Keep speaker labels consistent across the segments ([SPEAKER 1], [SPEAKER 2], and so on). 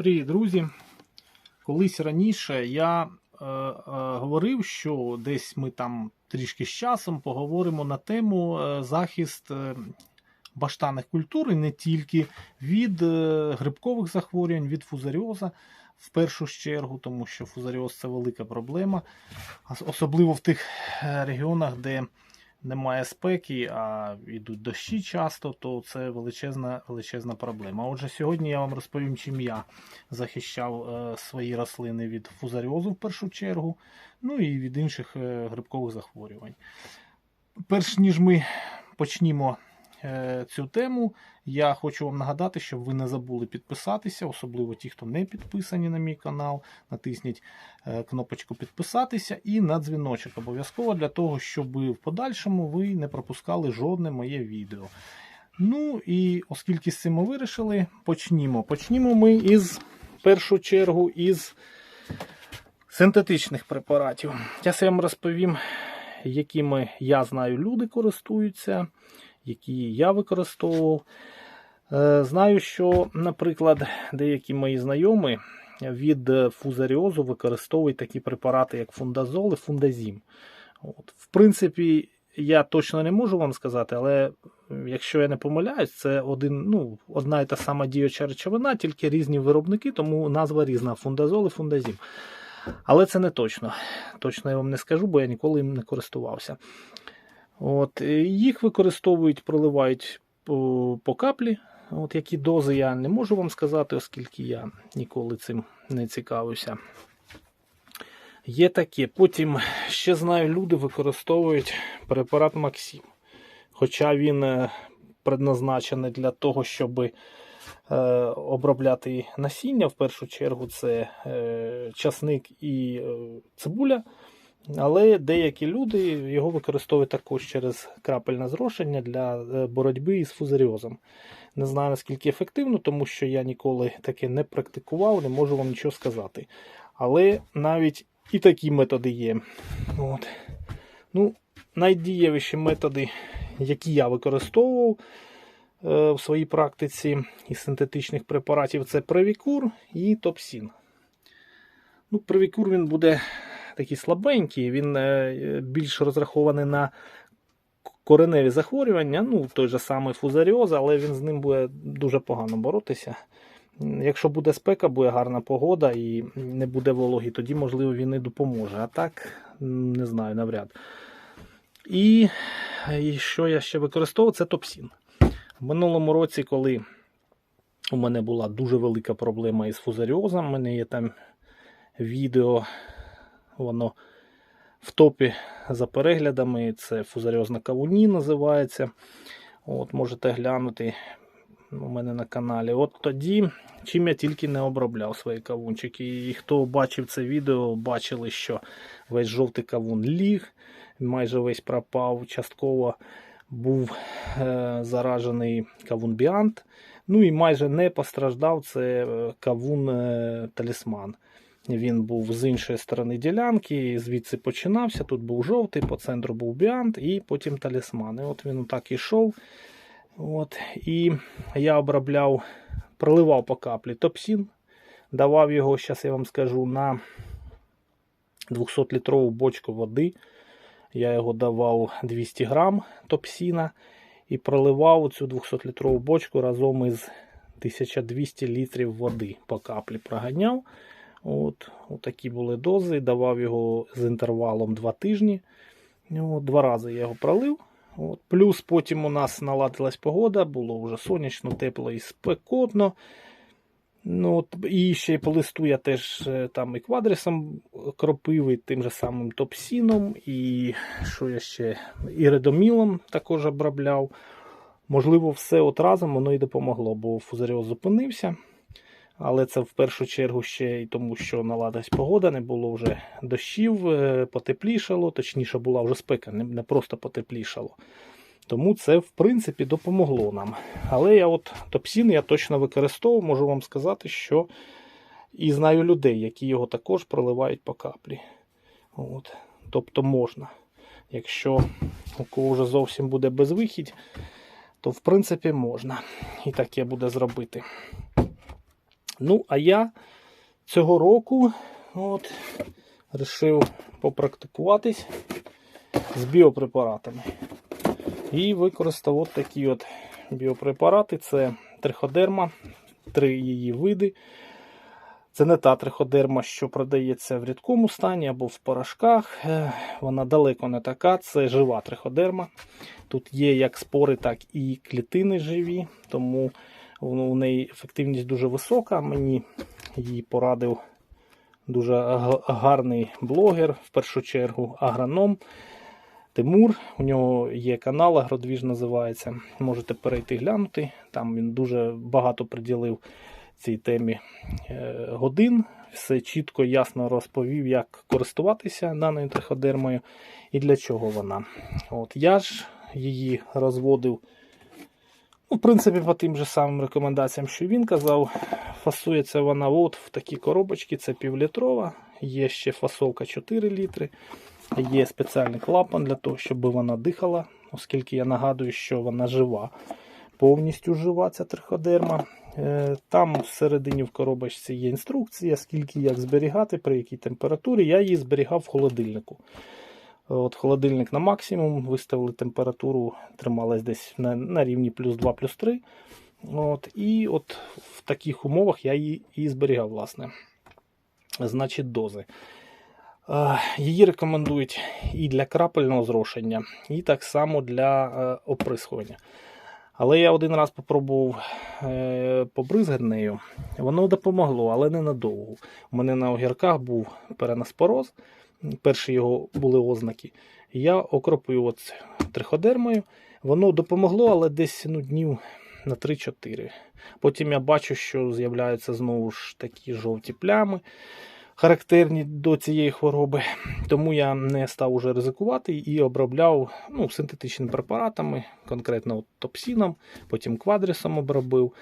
[SPEAKER 1] Привіт, друзі! Колись раніше я е, е, говорив, що десь ми там трішки з часом поговоримо на тему е, захист е, баштанних культур і не тільки від е, грибкових захворювань, від фузаріоза в першу чергу, тому що фузаріоз це велика проблема, особливо в тих е, регіонах, де немає спеки, а йдуть дощі часто, то це величезна, величезна проблема. Отже, сьогодні я вам розповім, чим я захищав е, свої рослини від фузаріозу в першу чергу, ну і від інших е, грибкових захворювань. Перш ніж ми почнімо цю тему, я хочу вам нагадати, щоб ви не забули підписатися, особливо ті, хто не підписані на мій канал. Натисніть е, кнопочку підписатися і на дзвіночок обов'язково для того, щоб в подальшому ви не пропускали жодне моє відео. Ну і оскільки з цим ми вирішили, почнімо. Почнімо ми із в першу чергу із синтетичних препаратів. Я вам розповім, якими я знаю, люди користуються, які я використовував. Е, Знаю, що, наприклад, деякі мої знайомі від фузаріозу використовують такі препарати, як фундазол і фундазім. От. В принципі, я точно не можу вам сказати, але якщо я не помиляюсь, це один, ну, одна і та сама діюча речовина, тільки різні виробники, тому назва різна фундазол і фундазім. Але це не точно. Точно я вам не скажу, бо я ніколи їм не користувався. От, е, їх використовують, проливають по, каплі. От які дози я не можу вам сказати, оскільки я ніколи цим не цікавився. Є таке. Потім ще знаю, люди використовують препарат Максим. Хоча він е, предназначений для того, щоб е, обробляти насіння, в першу чергу, це часник і цибуля. Але деякі люди його використовують також через крапельне зрошення для е, боротьби із фузаріозом. Не знаю наскільки ефективно, тому що я ніколи таке не практикував, не можу вам нічого сказати. Але навіть і такі методи є. От. Ну, найдієвіші методи, які я використовував е, в своїй практиці із синтетичних препаратів, це Превікур і Топсін. Ну, Превікур він буде такий слабенький, він е, більш розрахований на кореневі захворювання, ну, той же самий фузаріоз, але він з ним буде дуже погано боротися. Якщо буде спека, буде гарна погода і не буде вологі, тоді, можливо, він і допоможе. А так, не знаю, навряд. І, і що я ще використовував, це топсін. В минулому році, коли у мене була дуже велика проблема із фузаріозом, у мене є там відео, воно в топі за переглядами. Це фузаріозна кавуні називається. От, Можете глянути у мене на каналі. От тоді, чим я тільки не обробляв свої кавунчики. І хто бачив це відео, бачили, що весь жовтий кавун ліг, майже весь пропав, частково був е, заражений кавун Біант. Ну і майже не постраждав це е, кавун е, талісман. Він був з іншої сторони ділянки, звідси починався. Тут був жовтий, по центру був біант і потім талісман. От він так ішов. От, і я обробляв, проливав по каплі топсін, давав його, зараз я вам скажу, на 200-літрову бочку води. Я його давав 200 грам топсіна і проливав цю 200-літрову бочку разом із 1200 літрів води по каплі проганяв. От, такі були дози. Давав його з інтервалом 2 тижні. От, два рази я його пролив. От, плюс потім у нас наладилась погода, було вже сонячно, тепло і спекотно. Ну, от, і ще по листу я теж е, там і квадрисом кропив, і тим же самим топсіном, і що я ще і редомілом також обробляв. Можливо, все от разом воно і допомогло, бо фузаріоз зупинився. Але це в першу чергу ще й тому, що наладилась погода, не було вже дощів, е, потеплішало, точніше була вже спека, не, просто потеплішало. Тому це, в принципі, допомогло нам. Але я от топсін я точно використовував, можу вам сказати, що і знаю людей, які його також проливають по каплі. От. Тобто можна. Якщо у кого вже зовсім буде безвихідь, то в принципі можна. І таке буде зробити. Ну, а я цього року от, вирішив попрактикуватись з біопрепаратами. І використав от такі от біопрепарати. Це триходерма, три її види. Це не та триходерма, що продається в рідкому стані або в порошках. Е, Вона далеко не така. Це жива триходерма. Тут є як спори, так і клітини живі, тому у неї ефективність дуже висока. Мені її порадив дуже гарний блогер, в першу чергу агроном Тимур. У нього є канал, Агродвіж називається. Можете перейти глянути. Там він дуже багато приділив цій темі е, годин. Все чітко, ясно розповів, як користуватися даною триходермою і для чого вона. От я ж її розводив. Ну, в принципі, по тим же самим рекомендаціям, що він казав, фасується вона от в такі коробочки, це півлітрова, є ще фасовка 4 літри, є спеціальний клапан для того, щоб вона дихала, оскільки я нагадую, що вона жива, повністю жива ця триходерма. Е, Там всередині в коробочці є інструкція, скільки як зберігати, при якій температурі. Я її зберігав в холодильнику. От Холодильник на максимум, виставили температуру, трималась десь на, на рівні плюс 2, плюс 3. От, і от в таких умовах я її і зберігав, власне. Значить, дози. Е, Її рекомендують і для крапельного зрошення, і так само для е, оприскування. Але я один раз попробував е, побризгати нею. Воно допомогло, але не надовго. У мене на огірках був перенаспороз, перші його були ознаки. Я окропив от триходермою. Воно допомогло, але десь ну, днів на 3-4. Потім я бачу, що з'являються знову ж такі жовті плями, характерні до цієї хвороби. Тому я не став уже ризикувати і обробляв ну, синтетичними препаратами, конкретно от топсіном, потім квадрісом обробив.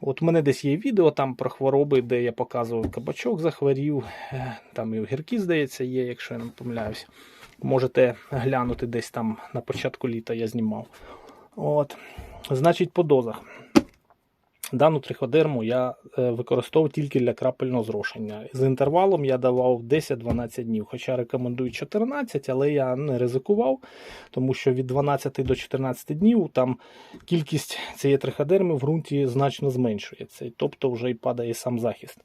[SPEAKER 1] От у мене десь є відео там про хвороби, де я показував кабачок, захворів. Е, Там і огірки, здається, є, якщо я не помиляюсь. Можете глянути десь там на початку літа я знімав. От. Значить, по дозах. Дану триходерму я е, використовував тільки для крапельного зрошення. З інтервалом я давав 10-12 днів, хоча рекомендую 14, але я не ризикував, тому що від 12 до 14 днів там кількість цієї триходерми в ґрунті значно зменшується, тобто вже і падає сам захист.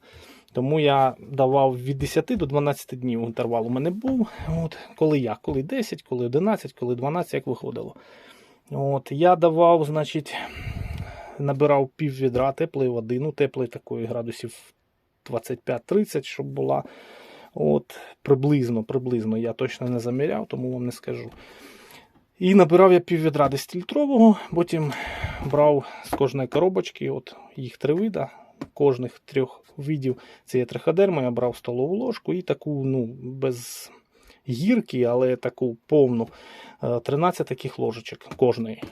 [SPEAKER 1] Тому я давав від 10 до 12 днів інтервал у мене був. От, коли я, коли 10, коли 11, коли 12, як виходило. От, Я давав, значить, набирав пів відра теплої води, ну теплої такої градусів 25-30, щоб була. От, Приблизно, приблизно я точно не заміряв, тому вам не скажу. І набирав я пів відра 10-літрового, потім брав з кожної коробочки, от їх три вида, кожних трьох видів цієї триходерми я брав столову ложку і таку, ну, без гірки, але таку повну е, 13 таких ложечок кожної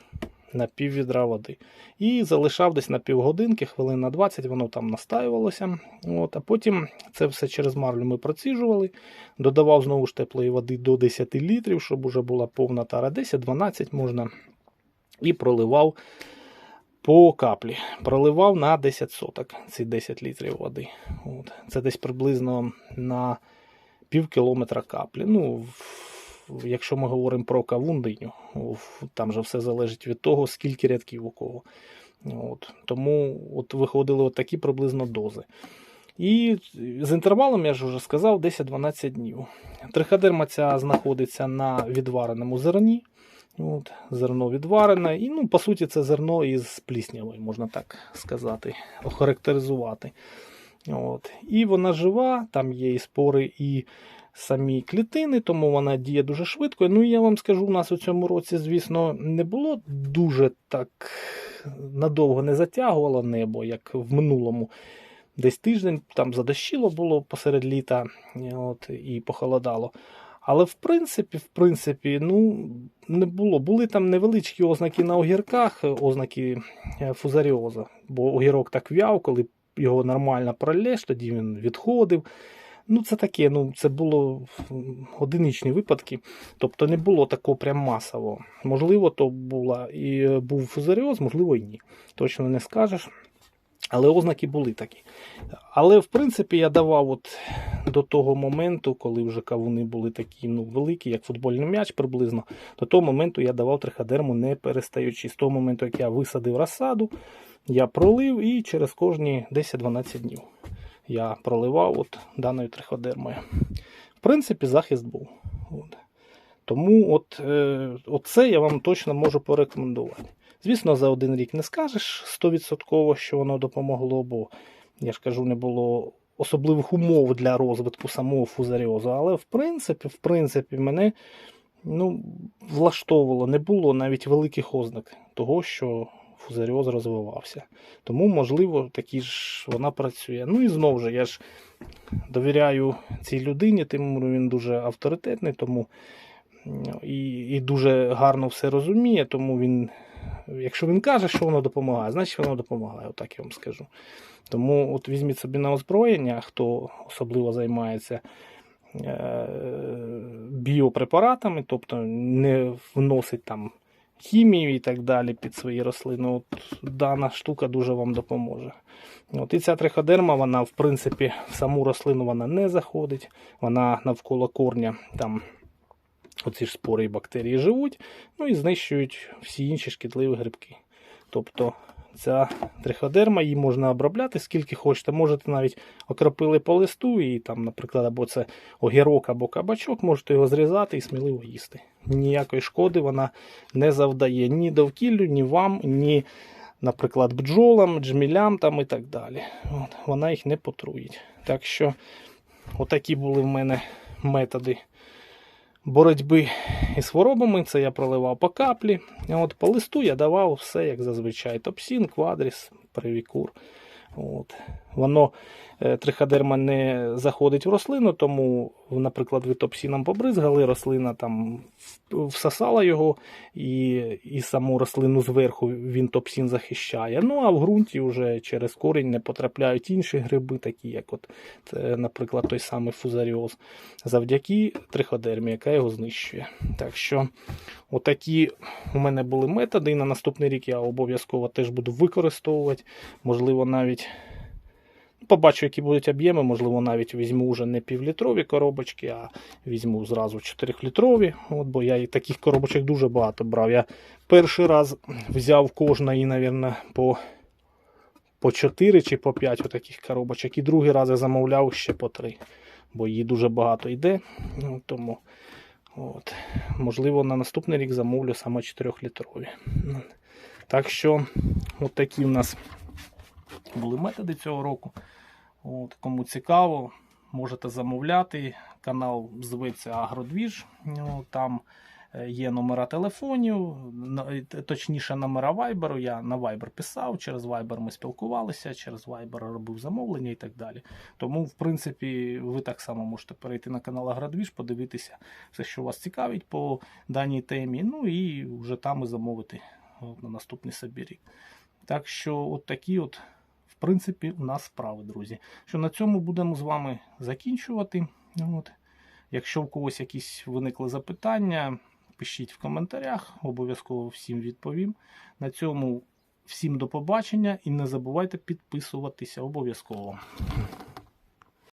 [SPEAKER 1] на пів відра води. І залишав десь на півгодинки, хвилин на 20, воно там настаювалося. От, а потім це все через марлю ми проціжували. Додавав знову ж теплої води до 10 літрів, щоб уже була повна тара, 10-12 можна. І проливав по каплі. Проливав на 10 соток ці 10 літрів води. От. Це десь приблизно на пів кілометра каплі. Ну, якщо ми говоримо про кавун диню, там же все залежить від того, скільки рядків у кого. От. Тому от виходили от такі приблизно дози. І з інтервалом, я ж вже сказав, 10-12 днів. Триходерма ця знаходиться на відвареному зерні. От, зерно відварене. І, ну, по суті, це зерно із пліснявою, можна так сказати, охарактеризувати. От. І вона жива, там є і спори, і самі клітини, тому вона діє дуже швидко. Ну і я вам скажу, у нас у цьому році, звісно, не було дуже так надовго не затягувало небо, як в минулому. Десь тиждень там задощило було посеред літа от, і похолодало. Але в принципі, в принципі, ну, не було. Були там невеличкі ознаки на огірках, ознаки е, фузаріоза. Бо огірок так в'яв, коли його нормально пролєш, тоді він відходив. Ну, це таке, ну, це було одиничні випадки. Тобто не було такого прям масового. Можливо, то була і е, був фузаріоз, можливо, і ні. Точно не скажеш. Але ознаки були такі. Але в принципі я давав от до того моменту, коли вже кавуни були такі ну, великі, як футбольний м'яч приблизно, до того моменту я давав триходерму не перестаючи. З того моменту, як я висадив розсаду, я пролив і через кожні 10-12 днів я проливав от даною триходермою. В принципі, захист був. От. Тому от, е, оце я вам точно можу порекомендувати. Звісно, за один рік не скажеш 100%, що воно допомогло, бо я ж кажу, не було особливих умов для розвитку самого фузаріозу. Але в принципі, в принципі, мене ну, влаштовувало, не було навіть великих ознак того, що фузаріоз розвивався. Тому, можливо, такі ж вона працює. Ну і знову ж, я ж довіряю цій людині, Тимуру він дуже авторитетний, тому ну, і, і дуже гарно все розуміє, тому він, якщо він каже, що воно допомагає, значить воно допомагає, отак я вам скажу. Тому от візьміть собі на озброєння, хто особливо займається е, біопрепаратами, тобто не вносить там хімію і так далі під свої рослини. От дана штука дуже вам допоможе. От І ця триходерма, вона, в принципі, в саму рослину вона не заходить, вона навколо корня там оці ж спори і бактерії живуть, ну і знищують всі інші шкідливі грибки. Тобто ця триходерма, її можна обробляти скільки хочете. Можете навіть окропили по листу, і там, наприклад, або це огірок, або кабачок, можете його зрізати і сміливо їсти. Ніякої шкоди вона не завдає ні довкіллю, ні вам, ні, наприклад, бджолам, джмілям там і так далі. От, вона їх не потруїть. Так що, отакі були в мене методи боротьби із хворобами. Це я проливав по каплі. От По листу я давав все, як зазвичай. Топсін, квадріс, привікур. От. Воно е, триходерма не заходить в рослину, тому, наприклад, ви топсіном побризгали, рослина там всосала його, і і саму рослину зверху він топсін захищає. Ну а в ґрунті вже через корінь не потрапляють інші гриби, такі як, от, наприклад, той самий фузаріоз, завдяки триходермі, яка його знищує. Так що, отакі у мене були методи, і на наступний рік я обов'язково теж буду використовувати, можливо, навіть. Побачу, які будуть об'єми, можливо, навіть візьму вже не півлітрові коробочки, а візьму зразу 4-літрові. От, бо я і таких коробочок дуже багато брав. Я перший раз взяв кожної, мабуть, по по 4 чи по 5 таких коробочок. І другий раз я замовляв ще по 3, бо її дуже багато йде. Ну, тому, от, Можливо, на наступний рік замовлю саме 4-літрові. Так що, от такі у нас були методи цього року. От, Кому цікаво, можете замовляти. Канал зветься Агродвіж. От, Там е, є номера телефонів, точніше номера Viber. Я на Viber писав, через Viber ми спілкувалися, через Viber робив замовлення і так далі. Тому, в принципі, ви так само можете перейти на канал Агродвіж, подивитися все, що вас цікавить по даній темі. Ну і вже там і замовити на наступний собі рік. Так що, от такі от принципі, у нас справи, друзі. Що на цьому будемо з вами закінчувати. От. Якщо в когось якісь виникли запитання, пишіть в коментарях, обов'язково всім відповім. На цьому всім до побачення і не забувайте підписуватися обов'язково.